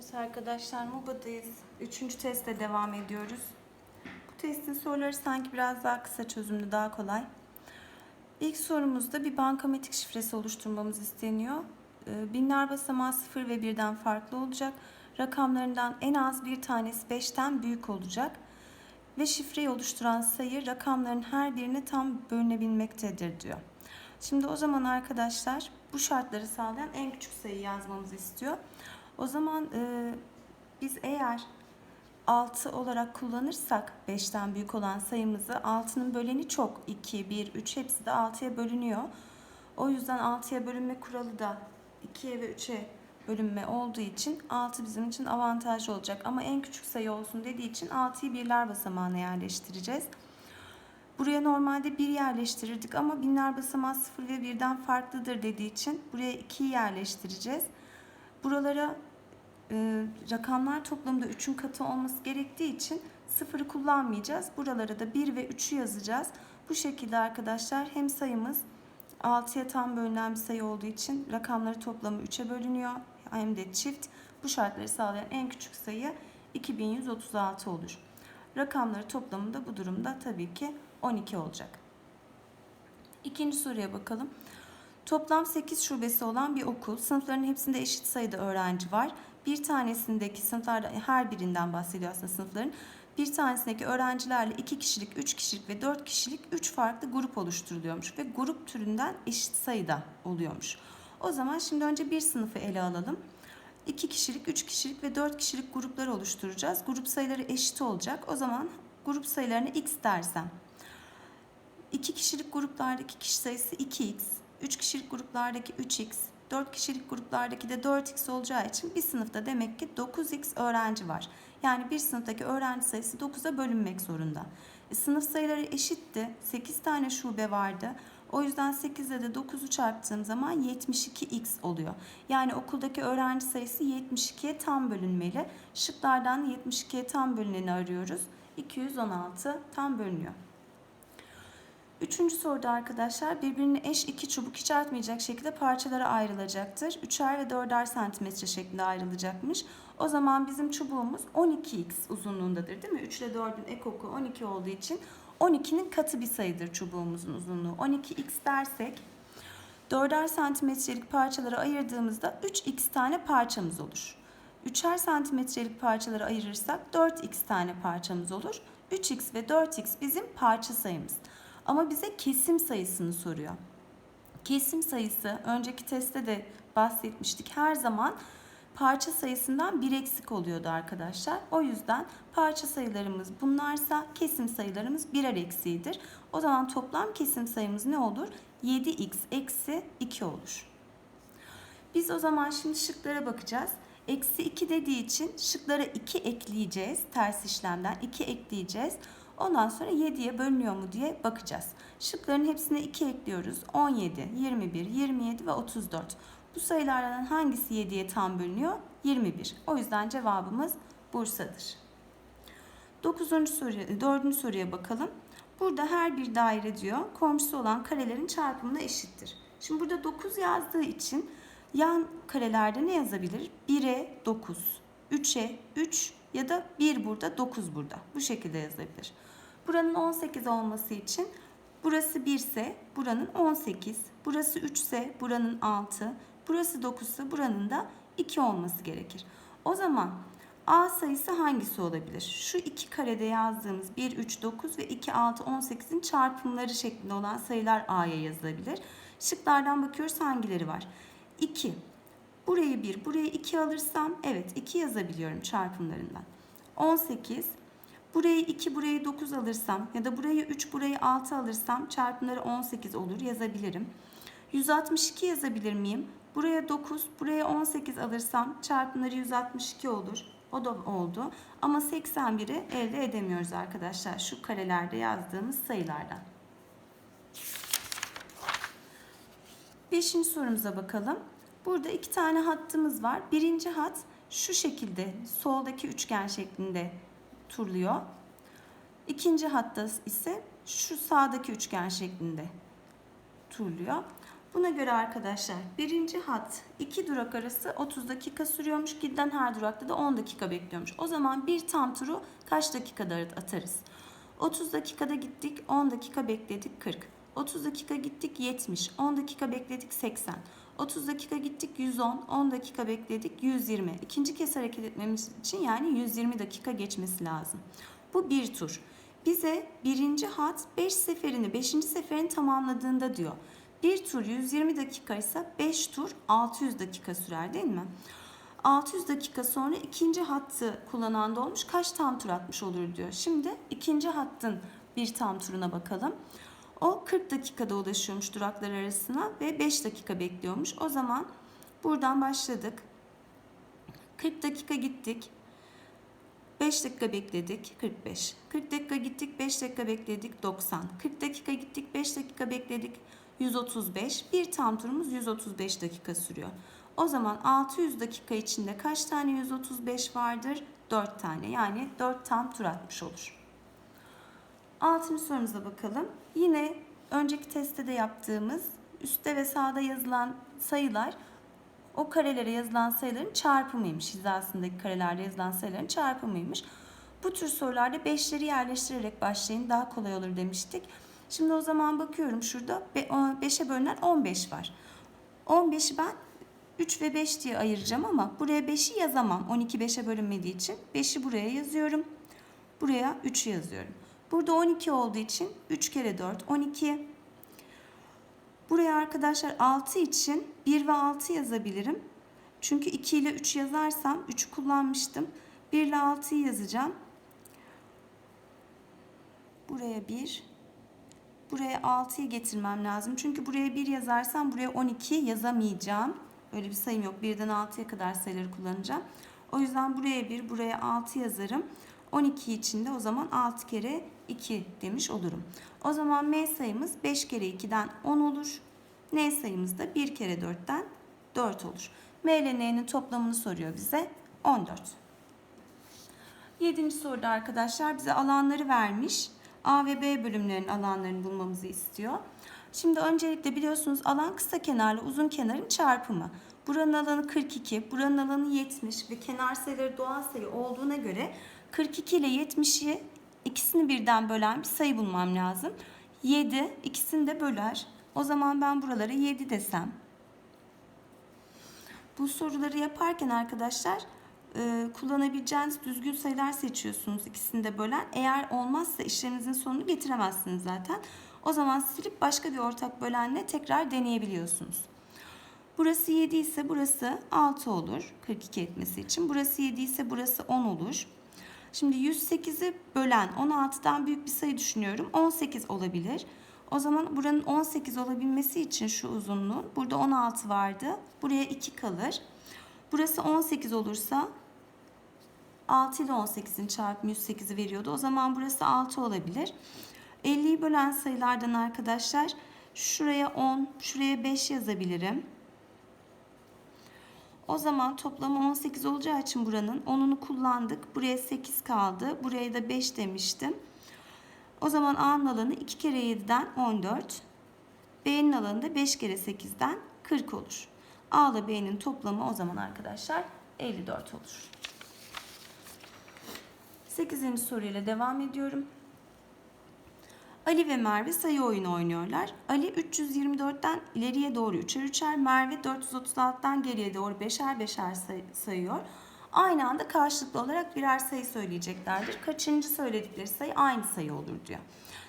Evet arkadaşlar MUBA'dayız. Üçüncü testte devam ediyoruz. Bu testin soruları sanki biraz daha kısa çözümlü, daha kolay. İlk sorumuzda bir bankamatik şifresi oluşturmamız isteniyor. Ee, Binler basamağı 0 ve 1'den farklı olacak. Rakamlarından en az bir tanesi 5'ten büyük olacak. Ve şifreyi oluşturan sayı rakamların her birine tam bölünebilmektedir diyor. Şimdi o zaman arkadaşlar bu şartları sağlayan en küçük sayıyı yazmamızı istiyor. O zaman e, biz eğer 6 olarak kullanırsak 5'ten büyük olan sayımızı 6'nın böleni çok. 2, 1, 3 hepsi de 6'ya bölünüyor. O yüzden 6'ya bölünme kuralı da 2'ye ve 3'e bölünme olduğu için 6 bizim için avantajlı olacak. Ama en küçük sayı olsun dediği için 6'yı birler basamağına yerleştireceğiz. Buraya normalde 1 yerleştirirdik ama binler basamağı 0 ve 1'den farklıdır dediği için buraya 2'yi yerleştireceğiz. Buralara e, rakamlar toplamında 3'ün katı olması gerektiği için sıfırı kullanmayacağız. Buralara da 1 ve 3'ü yazacağız. Bu şekilde arkadaşlar hem sayımız 6'ya tam bölünen bir sayı olduğu için rakamları toplamı 3'e bölünüyor. Hem de çift. Bu şartları sağlayan en küçük sayı 2136 olur. Rakamları toplamı da bu durumda tabii ki 12 olacak. İkinci soruya bakalım. Toplam 8 şubesi olan bir okul. Sınıfların hepsinde eşit sayıda öğrenci var. Bir tanesindeki sınıflarda her birinden bahsediyor aslında sınıfların. Bir tanesindeki öğrencilerle 2 kişilik, 3 kişilik ve 4 kişilik 3 farklı grup oluşturuluyormuş ve grup türünden eşit sayıda oluyormuş. O zaman şimdi önce bir sınıfı ele alalım. 2 kişilik, 3 kişilik ve 4 kişilik gruplar oluşturacağız. Grup sayıları eşit olacak. O zaman grup sayılarını x dersem 2 kişilik gruplardaki kişi sayısı 2x, 3 kişilik gruplardaki 3x, 4 kişilik gruplardaki de 4x olacağı için bir sınıfta demek ki 9x öğrenci var. Yani bir sınıftaki öğrenci sayısı 9'a bölünmek zorunda. E, sınıf sayıları eşitti. 8 tane şube vardı. O yüzden 8 ile de 9'u çarptığım zaman 72x oluyor. Yani okuldaki öğrenci sayısı 72'ye tam bölünmeli. Şıklardan 72'ye tam bölüneni arıyoruz. 216 tam bölünüyor. Üçüncü soruda arkadaşlar birbirine eş iki çubuk hiç artmayacak şekilde parçalara ayrılacaktır. Üçer ve dörder santimetre şeklinde ayrılacakmış. O zaman bizim çubuğumuz 12x uzunluğundadır değil mi? 3 ile 4'ün ekoku 12 olduğu için 12'nin katı bir sayıdır çubuğumuzun uzunluğu. 12x dersek 4'er santimetrelik parçalara ayırdığımızda 3x tane parçamız olur. 3'er santimetrelik parçalara ayırırsak 4x tane parçamız olur. 3x ve 4x bizim parça sayımız. Ama bize kesim sayısını soruyor. Kesim sayısı önceki testte de bahsetmiştik. Her zaman parça sayısından bir eksik oluyordu arkadaşlar. O yüzden parça sayılarımız bunlarsa kesim sayılarımız birer eksiğidir. O zaman toplam kesim sayımız ne olur? 7x eksi 2 olur. Biz o zaman şimdi şıklara bakacağız. Eksi 2 dediği için şıklara 2 ekleyeceğiz. Ters işlemden 2 ekleyeceğiz. Ondan sonra 7'ye bölünüyor mu diye bakacağız. Şıkların hepsine 2 ekliyoruz. 17, 21, 27 ve 34. Bu sayılardan hangisi 7'ye tam bölünüyor? 21. O yüzden cevabımız Bursa'dır. 9. soruya, 4. soruya bakalım. Burada her bir daire diyor komşusu olan karelerin çarpımına eşittir. Şimdi burada 9 yazdığı için yan karelerde ne yazabilir? 1'e 9, 3'e 3 ya da 1 burada 9 burada. Bu şekilde yazabilir. Buranın 18 olması için burası 1 ise buranın 18, burası 3 ise buranın 6, burası 9 ise buranın da 2 olması gerekir. O zaman A sayısı hangisi olabilir? Şu iki karede yazdığımız 1, 3, 9 ve 2, 6, 18'in çarpımları şeklinde olan sayılar A'ya yazılabilir. Şıklardan bakıyoruz hangileri var? 2. Burayı 1, burayı 2 alırsam evet 2 yazabiliyorum çarpımlarından. 18. Burayı 2, burayı 9 alırsam ya da burayı 3, burayı 6 alırsam çarpımları 18 olur yazabilirim. 162 yazabilir miyim? Buraya 9, buraya 18 alırsam çarpımları 162 olur. O da oldu. Ama 81'i elde edemiyoruz arkadaşlar. Şu karelerde yazdığımız sayılardan. Beşinci sorumuza bakalım. Burada iki tane hattımız var. Birinci hat şu şekilde soldaki üçgen şeklinde turluyor. İkinci hatta ise şu sağdaki üçgen şeklinde turluyor. Buna göre arkadaşlar birinci hat iki durak arası 30 dakika sürüyormuş. Giden her durakta da 10 dakika bekliyormuş. O zaman bir tam turu kaç dakikada atarız? 30 dakikada gittik 10 dakika bekledik 40. 30 dakika gittik 70. 10 dakika bekledik 80. 30 dakika gittik 110. 10 dakika bekledik 120. İkinci kez hareket etmemiz için yani 120 dakika geçmesi lazım. Bu bir tur. Bize birinci hat 5 seferini 5. seferini tamamladığında diyor. Bir tur 120 dakika ise 5 tur 600 dakika sürer değil mi? 600 dakika sonra ikinci hattı kullanan da olmuş. Kaç tam tur atmış olur diyor. Şimdi ikinci hattın bir tam turuna bakalım. O 40 dakikada ulaşıyormuş duraklar arasına ve 5 dakika bekliyormuş. O zaman buradan başladık. 40 dakika gittik. 5 dakika bekledik 45. 40 dakika gittik 5 dakika bekledik 90. 40 dakika gittik 5 dakika bekledik 135. Bir tam turumuz 135 dakika sürüyor. O zaman 600 dakika içinde kaç tane 135 vardır? 4 tane. Yani 4 tam tur atmış olur. Altıncı sorumuza bakalım. Yine önceki testte de yaptığımız üstte ve sağda yazılan sayılar o karelere yazılan sayıların çarpımıymış. Hizasındaki karelerde yazılan sayıların çarpımıymış. Bu tür sorularda 5'leri yerleştirerek başlayın daha kolay olur demiştik. Şimdi o zaman bakıyorum şurada 5'e bölünen 15 var. 15'i ben 3 ve 5 diye ayıracağım ama buraya 5'i yazamam. 12 5'e bölünmediği için 5'i buraya yazıyorum. Buraya 3'ü yazıyorum. Burada 12 olduğu için 3 kere 4 12. Buraya arkadaşlar 6 için 1 ve 6 yazabilirim. Çünkü 2 ile 3 yazarsam 3'ü kullanmıştım. 1 ile 6'yı yazacağım. Buraya 1. Buraya 6'yı getirmem lazım. Çünkü buraya 1 yazarsam buraya 12 yazamayacağım. Öyle bir sayım yok. 1'den 6'ya kadar sayıları kullanacağım. O yüzden buraya 1, buraya 6 yazarım. 12 için de o zaman 6 kere 2 demiş olurum. O zaman M sayımız 5 kere 2'den 10 olur. N sayımız da 1 kere 4'ten 4 olur. M ile N'nin toplamını soruyor bize 14. Yedinci soruda arkadaşlar bize alanları vermiş. A ve B bölümlerin alanlarını bulmamızı istiyor. Şimdi öncelikle biliyorsunuz alan kısa kenarla uzun kenarın çarpımı. Buranın alanı 42, buranın alanı 70 ve kenar sayıları doğal sayı olduğuna göre 42 ile 70'i ikisini birden bölen bir sayı bulmam lazım. 7 ikisini de böler. O zaman ben buralara 7 desem. Bu soruları yaparken arkadaşlar e, kullanabileceğiniz düzgün sayılar seçiyorsunuz ikisini de bölen. Eğer olmazsa işleminizin sonunu getiremezsiniz zaten. O zaman silip başka bir ortak bölenle tekrar deneyebiliyorsunuz. Burası 7 ise burası 6 olur 42 etmesi için. Burası 7 ise burası 10 olur. Şimdi 108'i bölen 16'dan büyük bir sayı düşünüyorum. 18 olabilir. O zaman buranın 18 olabilmesi için şu uzunluğun burada 16 vardı. Buraya 2 kalır. Burası 18 olursa 6 ile 18'in çarpımı 108'i veriyordu. O zaman burası 6 olabilir. 50'yi bölen sayılardan arkadaşlar şuraya 10, şuraya 5 yazabilirim. O zaman toplamı 18 olacağı için buranın 10'unu kullandık. Buraya 8 kaldı. Buraya da 5 demiştim. O zaman A'nın alanı 2 kere 7'den 14. B'nin alanı da 5 kere 8'den 40 olur. A ile B'nin toplamı o zaman arkadaşlar 54 olur. 8. soruyla devam ediyorum. Ali ve Merve sayı oyunu oynuyorlar. Ali 324'ten ileriye doğru 3'er 3'er, Merve 436'dan geriye doğru 5'er 5'er say- sayıyor. Aynı anda karşılıklı olarak birer sayı söyleyeceklerdir. Kaçıncı söyledikleri sayı aynı sayı olur diyor.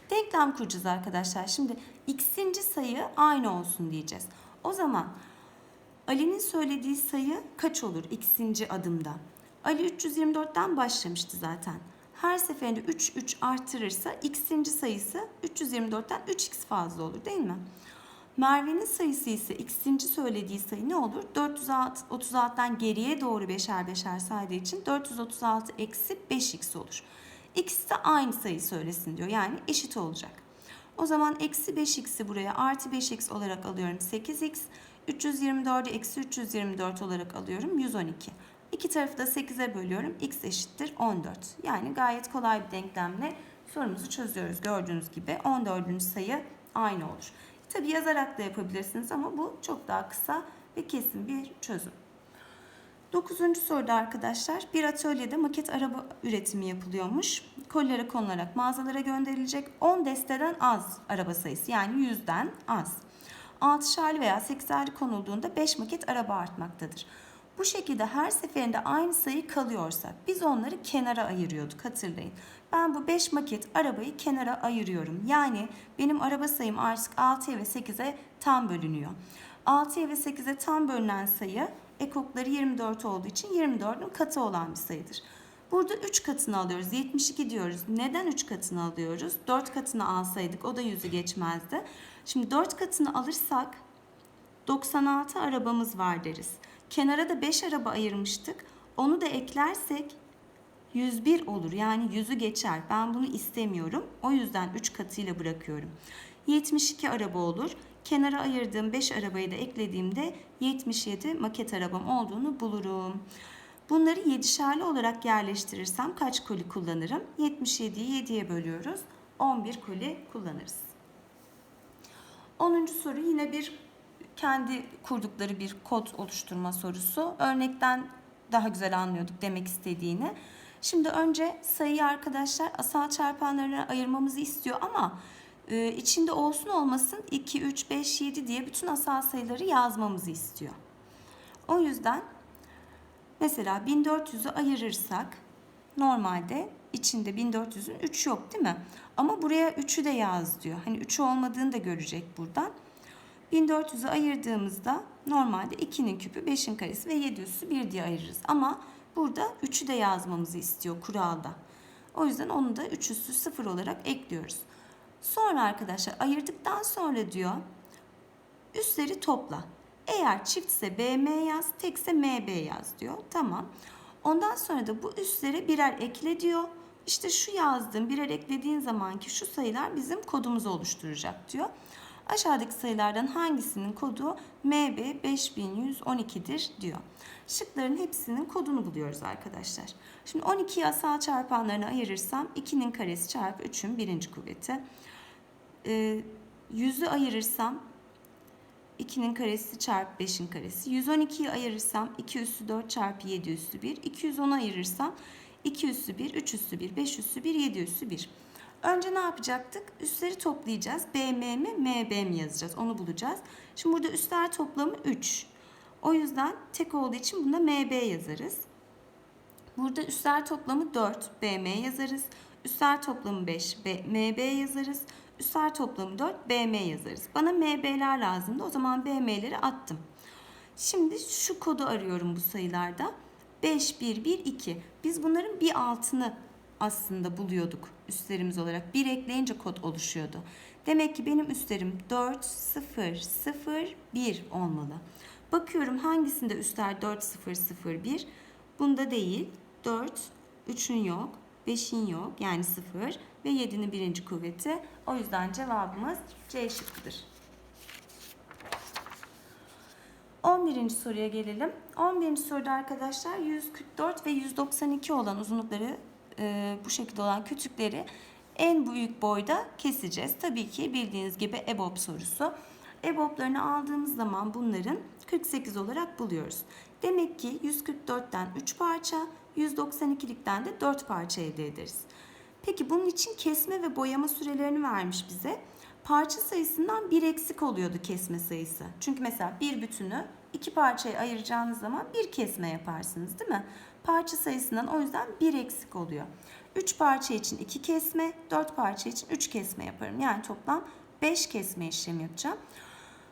Denklem kuracağız arkadaşlar. Şimdi x'inci sayı aynı olsun diyeceğiz. O zaman Ali'nin söylediği sayı kaç olur x'inci adımda? Ali 324'ten başlamıştı zaten. Her seferinde 3 3 artırırsa x'inci sayısı 324'ten 3x fazla olur değil mi? Merve'nin sayısı ise x'inci söylediği sayı ne olur? 436'dan geriye doğru beşer beşer saydığı için 436 eksi 5x olur. X de aynı sayı söylesin diyor. Yani eşit olacak. O zaman eksi 5x'i buraya artı 5x olarak alıyorum 8x. 324'ü eksi 324 olarak alıyorum 112. İki tarafı da 8'e bölüyorum. X eşittir 14. Yani gayet kolay bir denklemle sorumuzu çözüyoruz. Gördüğünüz gibi 14. sayı aynı olur. Tabi yazarak da yapabilirsiniz ama bu çok daha kısa ve kesin bir çözüm. Dokuzuncu soruda arkadaşlar bir atölyede maket araba üretimi yapılıyormuş. Kolilere konularak mağazalara gönderilecek 10 desteden az araba sayısı yani 100'den az. 6'şerli veya 8'erli konulduğunda 5 maket araba artmaktadır. Bu şekilde her seferinde aynı sayı kalıyorsa biz onları kenara ayırıyorduk hatırlayın. Ben bu 5 maket arabayı kenara ayırıyorum. Yani benim araba sayım artık 6'ya ve 8'e tam bölünüyor. 6'ya ve 8'e tam bölünen sayı ekokları 24 olduğu için 24'ün katı olan bir sayıdır. Burada 3 katını alıyoruz. 72 diyoruz. Neden 3 katını alıyoruz? 4 katını alsaydık o da 100'ü geçmezdi. Şimdi 4 katını alırsak 96 arabamız var deriz. Kenara da 5 araba ayırmıştık. Onu da eklersek 101 olur. Yani 100'ü geçer. Ben bunu istemiyorum. O yüzden 3 katıyla bırakıyorum. 72 araba olur. Kenara ayırdığım 5 arabayı da eklediğimde 77 maket arabam olduğunu bulurum. Bunları 7'şerli olarak yerleştirirsem kaç koli kullanırım? 77'yi 7'ye bölüyoruz. 11 koli kullanırız. 10. soru yine bir kendi kurdukları bir kod oluşturma sorusu. Örnekten daha güzel anlıyorduk demek istediğini. Şimdi önce sayıyı arkadaşlar asal çarpanlarına ayırmamızı istiyor ama e, içinde olsun olmasın 2, 3, 5, 7 diye bütün asal sayıları yazmamızı istiyor. O yüzden mesela 1400'ü ayırırsak normalde içinde 1400'ün 3 yok değil mi? Ama buraya 3'ü de yaz diyor. Hani 3 olmadığını da görecek buradan. 1400'ü ayırdığımızda normalde 2'nin küpü 5'in karesi ve 7 üssü 1 diye ayırırız. Ama burada 3'ü de yazmamızı istiyor kuralda. O yüzden onu da 3 üssü 0 olarak ekliyoruz. Sonra arkadaşlar ayırdıktan sonra diyor üsleri topla. Eğer çiftse BM yaz, tekse MB yaz diyor. Tamam. Ondan sonra da bu üstlere birer ekle diyor. İşte şu yazdığım birer eklediğin zamanki şu sayılar bizim kodumuzu oluşturacak diyor. Aşağıdaki sayılardan hangisinin kodu MB 5112'dir diyor. Şıkların hepsinin kodunu buluyoruz arkadaşlar. Şimdi 12'yi asal çarpanlarına ayırırsam 2'nin karesi çarpı 3'ün birinci kuvveti. Ee, 100'ü ayırırsam 2'nin karesi çarpı 5'in karesi. 112'yi ayırırsam 2 üssü 4 çarpı 7 üssü 1. 210'u ayırırsam 2 üssü 1, 3 üssü 1, 5 üssü 1, 7 üssü 1. Önce ne yapacaktık? Üstleri toplayacağız. BM mi, MB mi yazacağız? Onu bulacağız. Şimdi burada üstler toplamı 3. O yüzden tek olduğu için buna MB yazarız. Burada üstler toplamı 4, BM yazarız. Üstler toplamı 5, B, MB yazarız. Üstler toplamı 4, BM yazarız. Bana MB'ler lazımdı. O zaman BM'leri attım. Şimdi şu kodu arıyorum bu sayılarda. 5, 1, 1, 2. Biz bunların bir altını aslında buluyorduk üstlerimiz olarak. Bir ekleyince kod oluşuyordu. Demek ki benim üstlerim 4, 0, 0, 1 olmalı. Bakıyorum hangisinde üstler 4, 0, 0, 1. Bunda değil. 4, 3'ün yok. 5'in yok yani 0 ve 7'nin birinci kuvveti. O yüzden cevabımız C şıkkıdır. 11. soruya gelelim. 11. soruda arkadaşlar 144 ve 192 olan uzunlukları e, bu şekilde olan kütükleri en büyük boyda keseceğiz. Tabii ki bildiğiniz gibi EBOB sorusu. EBOB'larını aldığımız zaman bunların 48 olarak buluyoruz. Demek ki 144'ten 3 parça, 192'likten de 4 parça elde ederiz. Peki bunun için kesme ve boyama sürelerini vermiş bize. Parça sayısından bir eksik oluyordu kesme sayısı. Çünkü mesela bir bütünü iki parçaya ayıracağınız zaman bir kesme yaparsınız değil mi? Parça sayısından o yüzden bir eksik oluyor. 3 parça için 2 kesme, 4 parça için 3 kesme yaparım. Yani toplam 5 kesme işlemi yapacağım.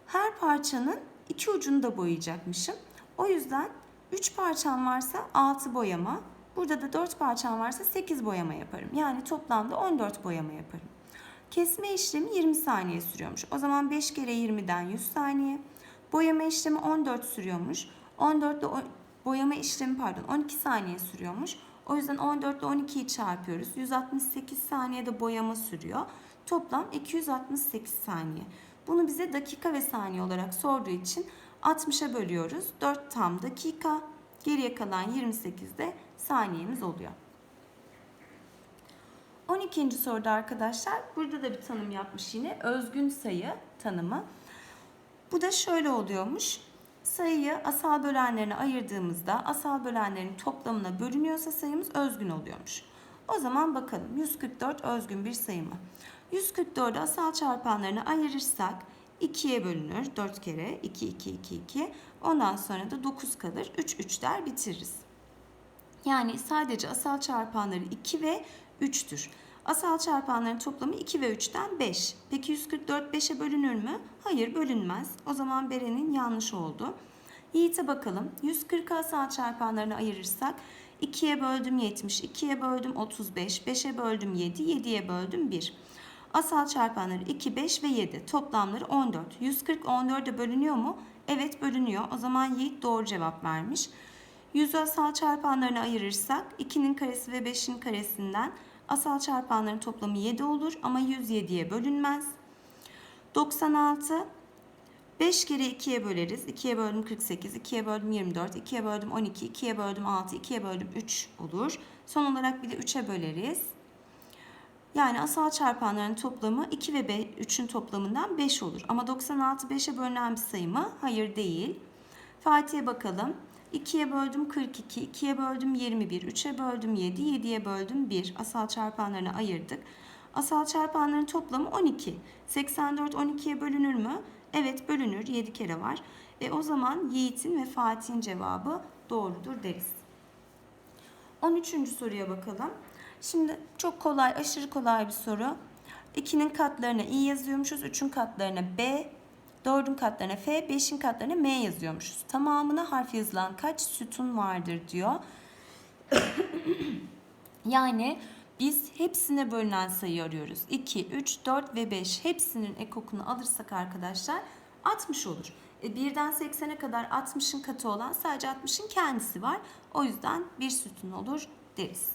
Her parçanın iki ucunu da boyayacakmışım. O yüzden 3 parçam varsa 6 boyama, burada da 4 parçam varsa 8 boyama yaparım. Yani toplamda 14 boyama yaparım. Kesme işlemi 20 saniye sürüyormuş. O zaman 5 kere 20'den 100 saniye. Boyama işlemi 14 sürüyormuş. 14 ile boyama işlemi pardon 12 saniye sürüyormuş. O yüzden 14 ile 12'yi çarpıyoruz. 168 saniyede boyama sürüyor. Toplam 268 saniye. Bunu bize dakika ve saniye olarak sorduğu için 60'a bölüyoruz. 4 tam dakika. Geriye kalan 28'de saniyemiz oluyor. 12. soruda arkadaşlar burada da bir tanım yapmış yine. Özgün sayı tanımı. Bu da şöyle oluyormuş. Sayıyı asal bölenlerine ayırdığımızda asal bölenlerin toplamına bölünüyorsa sayımız özgün oluyormuş. O zaman bakalım 144 özgün bir sayı mı? 144'ü asal çarpanlarına ayırırsak 2'ye bölünür. 4 kere 2 2 2 2. Ondan sonra da 9 kalır. 3 3 der bitiririz. Yani sadece asal çarpanları 2 ve 3'tür. Asal çarpanların toplamı 2 ve 3'ten 5. Peki 144 5'e bölünür mü? Hayır bölünmez. O zaman Beren'in yanlış oldu. Yiğit'e bakalım. 140 asal çarpanlarını ayırırsak 2'ye böldüm 70, 2'ye böldüm 35, 5'e böldüm 7, 7'ye böldüm 1. Asal çarpanları 2, 5 ve 7. Toplamları 14. 140 14'e bölünüyor mu? Evet bölünüyor. O zaman Yiğit doğru cevap vermiş. 100 asal çarpanlarını ayırırsak 2'nin karesi ve 5'in karesinden asal çarpanların toplamı 7 olur ama 107'ye bölünmez. 96 5 kere 2'ye böleriz. 2'ye böldüm 48, 2'ye böldüm 24, 2'ye böldüm 12, 2'ye böldüm 6, 2'ye böldüm 3 olur. Son olarak bir de 3'e böleriz. Yani asal çarpanların toplamı 2 ve 3'ün toplamından 5 olur. Ama 96 5'e bölünen bir sayı mı? Hayır değil. Fatih'e bakalım. 2'ye böldüm 42, 2'ye böldüm 21, 3'e böldüm 7, 7'ye böldüm 1. Asal çarpanlarını ayırdık. Asal çarpanların toplamı 12. 84 12'ye bölünür mü? Evet bölünür. 7 kere var. E o zaman Yiğit'in ve Fatih'in cevabı doğrudur deriz. 13. soruya bakalım. Şimdi çok kolay, aşırı kolay bir soru. 2'nin katlarına i yazıyormuşuz. 3'ün katlarına b, 4'ün katlarına f, 5'in katlarına m yazıyormuşuz. Tamamına harf yazılan kaç sütun vardır diyor. yani biz hepsine bölünen sayı arıyoruz. 2, 3, 4 ve 5 hepsinin ekokunu alırsak arkadaşlar 60 olur. E, birden 80'e kadar 60'ın katı olan sadece 60'ın kendisi var. O yüzden bir sütun olur deriz.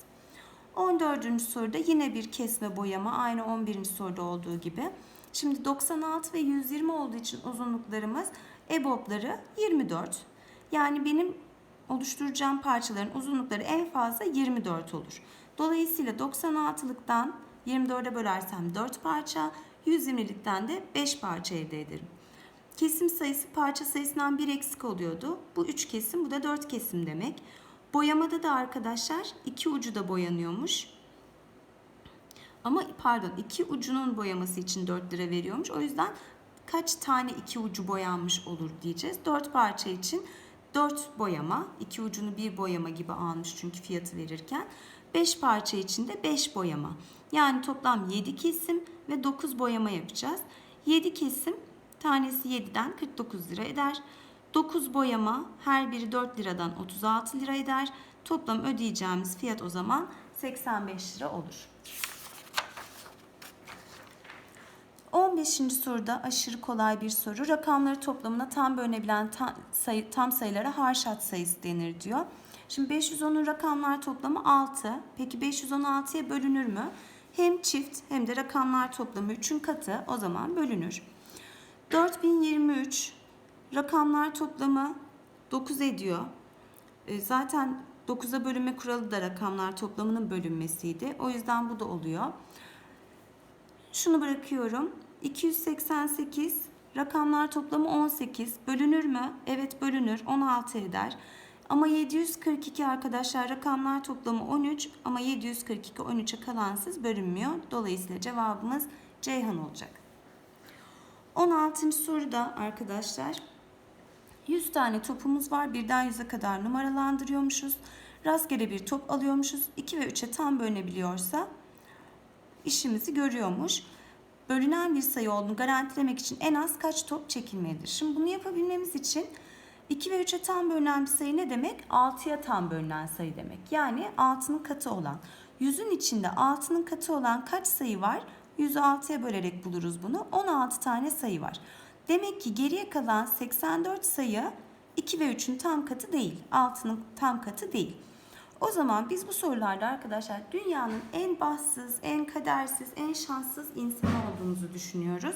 14. soruda yine bir kesme boyama aynı 11. soruda olduğu gibi. Şimdi 96 ve 120 olduğu için uzunluklarımız EBOB'ları 24. Yani benim oluşturacağım parçaların uzunlukları en fazla 24 olur. Dolayısıyla 96'lıktan 24'e bölersem 4 parça, 120'likten de 5 parça elde ederim. Kesim sayısı parça sayısından 1 eksik oluyordu. Bu 3 kesim, bu da 4 kesim demek. Boyamada da arkadaşlar iki ucu da boyanıyormuş. Ama pardon iki ucunun boyaması için 4 lira veriyormuş. O yüzden kaç tane iki ucu boyanmış olur diyeceğiz. 4 parça için 4 boyama, iki ucunu bir boyama gibi almış çünkü fiyatı verirken. 5 parça için de 5 boyama. Yani toplam 7 kesim ve 9 boyama yapacağız. 7 kesim tanesi 7'den 49 lira eder. 9 boyama her biri 4 liradan 36 lira eder. Toplam ödeyeceğimiz fiyat o zaman 85 lira olur. 15. soruda aşırı kolay bir soru. Rakamları toplamına tam bölünebilen tam, sayı, tam sayılara harşat sayısı denir diyor. Şimdi 510'un rakamlar toplamı 6. Peki 516'ya bölünür mü? Hem çift hem de rakamlar toplamı 3'ün katı o zaman bölünür. 4023 rakamlar toplamı 9 ediyor. E, zaten 9'a bölünme kuralı da rakamlar toplamının bölünmesiydi. O yüzden bu da oluyor. Şunu bırakıyorum. 288 rakamlar toplamı 18. Bölünür mü? Evet bölünür. 16 eder. Ama 742 arkadaşlar rakamlar toplamı 13 ama 742 13'e kalansız bölünmüyor. Dolayısıyla cevabımız Ceyhan olacak. 16. soruda arkadaşlar 100 tane topumuz var. Birden 100'e kadar numaralandırıyormuşuz. Rastgele bir top alıyormuşuz. 2 ve 3'e tam bölünebiliyorsa işimizi görüyormuş. Bölünen bir sayı olduğunu garantilemek için en az kaç top çekilmelidir? Şimdi bunu yapabilmemiz için 2 ve 3'e tam bölünen bir sayı ne demek? 6'ya tam bölünen sayı demek. Yani 6'nın katı olan. 100'ün içinde 6'nın katı olan kaç sayı var? 100'ü 6'ya bölerek buluruz bunu. 16 tane sayı var. Demek ki geriye kalan 84 sayı 2 ve 3'ün tam katı değil. 6'nın tam katı değil. O zaman biz bu sorularda arkadaşlar dünyanın en bahtsız, en kadersiz, en şanssız insanı olduğumuzu düşünüyoruz.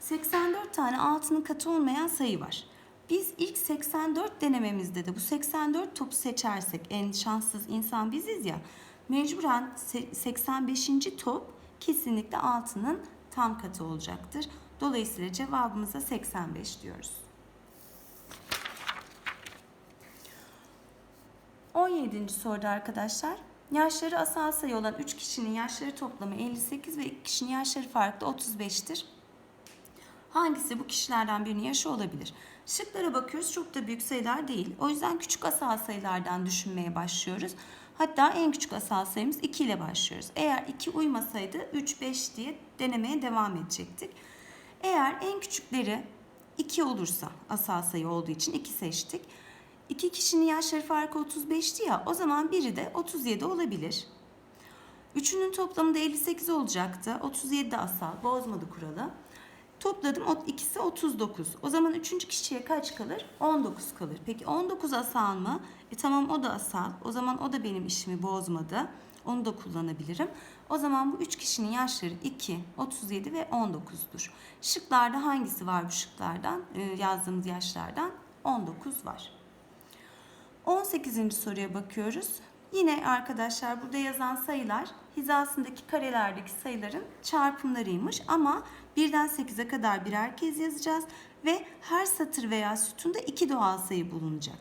84 tane altının katı olmayan sayı var. Biz ilk 84 denememizde de bu 84 topu seçersek en şanssız insan biziz ya. Mecburen se- 85. top kesinlikle 6'nın tam katı olacaktır. Dolayısıyla cevabımıza 85 diyoruz. 17. soruda arkadaşlar. Yaşları asal sayı olan 3 kişinin yaşları toplamı 58 ve 2 kişinin yaşları farklı 35'tir. Hangisi bu kişilerden birinin yaşı olabilir? Şıklara bakıyoruz çok da büyük sayılar değil. O yüzden küçük asal sayılardan düşünmeye başlıyoruz. Hatta en küçük asal sayımız 2 ile başlıyoruz. Eğer 2 uymasaydı 3, 5 diye denemeye devam edecektik. Eğer en küçükleri 2 olursa asal sayı olduğu için 2 seçtik. İki kişinin yaşları farkı 35'ti ya o zaman biri de 37 olabilir. Üçünün toplamı da 58 olacaktı. 37 de asal bozmadı kuralı. Topladım ikisi 39. O zaman üçüncü kişiye kaç kalır? 19 kalır. Peki 19 asal mı? E tamam o da asal. O zaman o da benim işimi bozmadı. Onu da kullanabilirim. O zaman bu üç kişinin yaşları 2, 37 ve 19'dur. Şıklarda hangisi var bu şıklardan? Ee, yazdığımız yaşlardan 19 var. 18. soruya bakıyoruz. Yine arkadaşlar burada yazan sayılar hizasındaki karelerdeki sayıların çarpımlarıymış ama birden 8'e kadar birer kez yazacağız ve her satır veya sütunda iki doğal sayı bulunacak.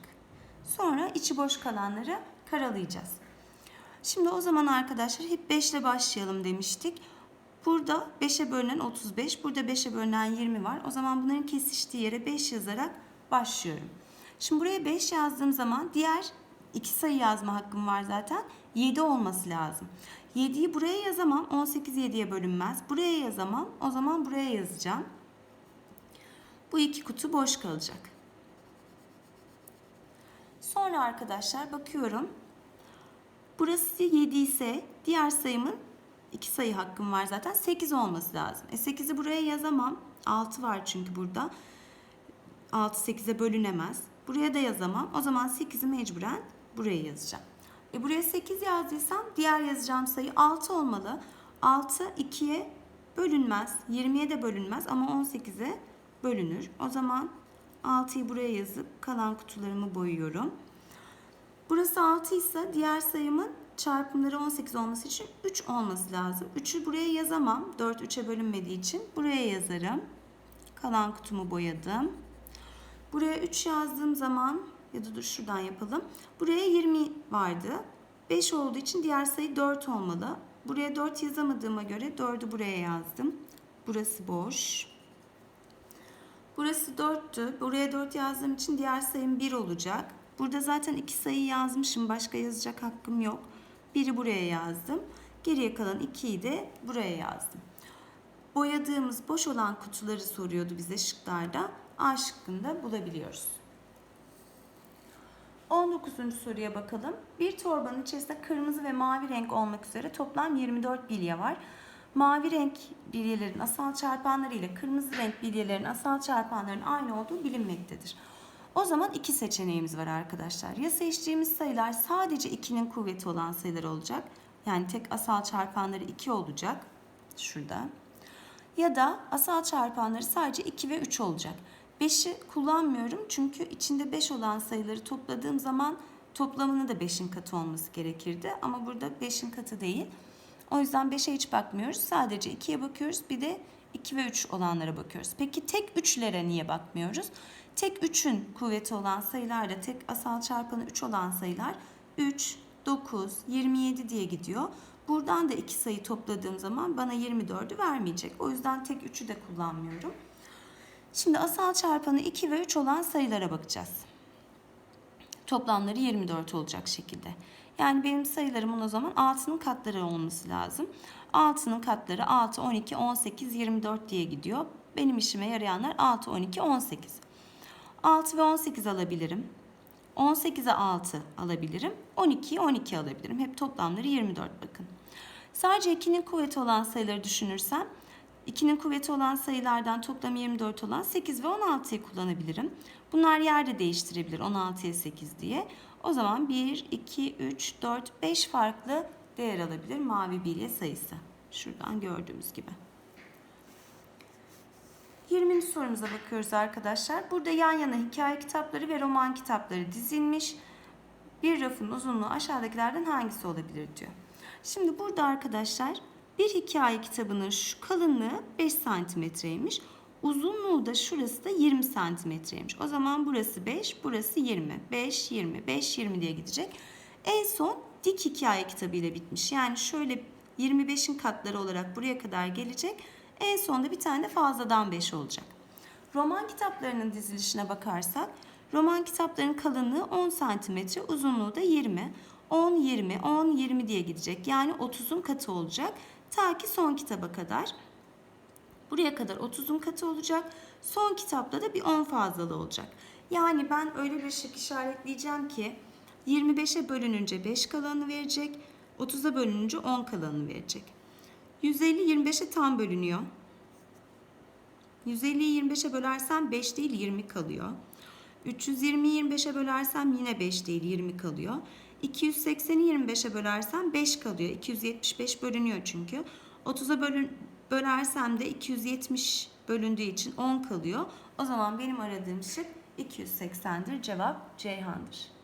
Sonra içi boş kalanları karalayacağız. Şimdi o zaman arkadaşlar hep 5 ile başlayalım demiştik. Burada 5'e bölünen 35, burada 5'e bölünen 20 var. O zaman bunların kesiştiği yere 5 yazarak başlıyorum. Şimdi buraya 5 yazdığım zaman diğer iki sayı yazma hakkım var zaten. 7 olması lazım. 7'yi buraya yazamam. 18 7'ye bölünmez. Buraya yazamam. O zaman buraya yazacağım. Bu iki kutu boş kalacak. Sonra arkadaşlar bakıyorum. Burası 7 ise diğer sayımın iki sayı hakkım var zaten. 8 olması lazım. E 8'i buraya yazamam. 6 var çünkü burada. 6 8'e bölünemez. Buraya da yazamam. O zaman 8'i mecburen buraya yazacağım. E buraya 8 yazdıysam diğer yazacağım sayı 6 olmalı. 6 2'ye bölünmez. 20'ye de bölünmez ama 18'e bölünür. O zaman 6'yı buraya yazıp kalan kutularımı boyuyorum. Burası 6 ise diğer sayımın çarpımları 18 olması için 3 olması lazım. 3'ü buraya yazamam. 4 3'e bölünmediği için buraya yazarım. Kalan kutumu boyadım. Buraya 3 yazdığım zaman ya da dur şuradan yapalım. Buraya 20 vardı. 5 olduğu için diğer sayı 4 olmalı. Buraya 4 yazamadığıma göre 4'ü buraya yazdım. Burası boş. Burası 4'tü. Buraya 4 yazdığım için diğer sayım 1 olacak. Burada zaten iki sayı yazmışım. Başka yazacak hakkım yok. Biri buraya yazdım. Geriye kalan 2'yi de buraya yazdım. Boyadığımız boş olan kutuları soruyordu bize şıklarda. A şıkkında bulabiliyoruz. 19. soruya bakalım. Bir torbanın içerisinde kırmızı ve mavi renk olmak üzere toplam 24 bilye var. Mavi renk bilyelerin asal çarpanları ile kırmızı renk bilyelerin asal çarpanların aynı olduğu bilinmektedir. O zaman iki seçeneğimiz var arkadaşlar. Ya seçtiğimiz sayılar sadece 2'nin kuvveti olan sayılar olacak. Yani tek asal çarpanları 2 olacak. Şurada. Ya da asal çarpanları sadece 2 ve 3 olacak. 5'i kullanmıyorum çünkü içinde 5 olan sayıları topladığım zaman toplamının da 5'in katı olması gerekirdi. Ama burada 5'in katı değil. O yüzden 5'e hiç bakmıyoruz. Sadece 2'ye bakıyoruz. Bir de 2 ve 3 olanlara bakıyoruz. Peki tek 3'lere niye bakmıyoruz? Tek 3'ün kuvveti olan sayılar da tek asal çarpanı 3 olan sayılar 3, 9, 27 diye gidiyor. Buradan da iki sayı topladığım zaman bana 24'ü vermeyecek. O yüzden tek 3'ü de kullanmıyorum. Şimdi asal çarpanı 2 ve 3 olan sayılara bakacağız. Toplamları 24 olacak şekilde. Yani benim sayılarımın o zaman 6'nın katları olması lazım. 6'nın katları 6, 12, 18, 24 diye gidiyor. Benim işime yarayanlar 6, 12, 18. 6 ve 18 alabilirim. 18'e 6 alabilirim. 12'ye 12 alabilirim. Hep toplamları 24 bakın. Sadece 2'nin kuvveti olan sayıları düşünürsem 2'nin kuvveti olan sayılardan toplam 24 olan 8 ve 16'yı kullanabilirim. Bunlar yerde değiştirebilir 16'ya 8 diye. O zaman 1, 2, 3, 4, 5 farklı değer alabilir mavi bilye sayısı. Şuradan gördüğümüz gibi. 20. sorumuza bakıyoruz arkadaşlar. Burada yan yana hikaye kitapları ve roman kitapları dizilmiş. Bir rafın uzunluğu aşağıdakilerden hangisi olabilir diyor. Şimdi burada arkadaşlar bir hikaye kitabının şu kalınlığı 5 santimetreymiş. Uzunluğu da şurası da 20 santimetreymiş. O zaman burası 5, burası 20. 5, 20, 5, 20 diye gidecek. En son dik hikaye kitabı ile bitmiş. Yani şöyle 25'in katları olarak buraya kadar gelecek. En sonda bir tane de fazladan 5 olacak. Roman kitaplarının dizilişine bakarsak roman kitaplarının kalınlığı 10 cm, uzunluğu da 20. 10 20 10 20 diye gidecek. Yani 30'un katı olacak ta ki son kitaba kadar. Buraya kadar 30'un katı olacak. Son kitapta da bir 10 fazlalığı olacak. Yani ben öyle bir şık işaretleyeceğim ki 25'e bölününce 5 kalanını verecek. 30'a bölününce 10 kalanını verecek. 150 25'e tam bölünüyor. 150'yi 25'e bölersem 5 değil 20 kalıyor. 320'yi 25'e bölersem yine 5 değil 20 kalıyor. 280'i 25'e bölersem 5 kalıyor. 275 bölünüyor çünkü. 30'a bölün, bölersem de 270 bölündüğü için 10 kalıyor. O zaman benim aradığım şık 280'dir. Cevap Ceyhan'dır.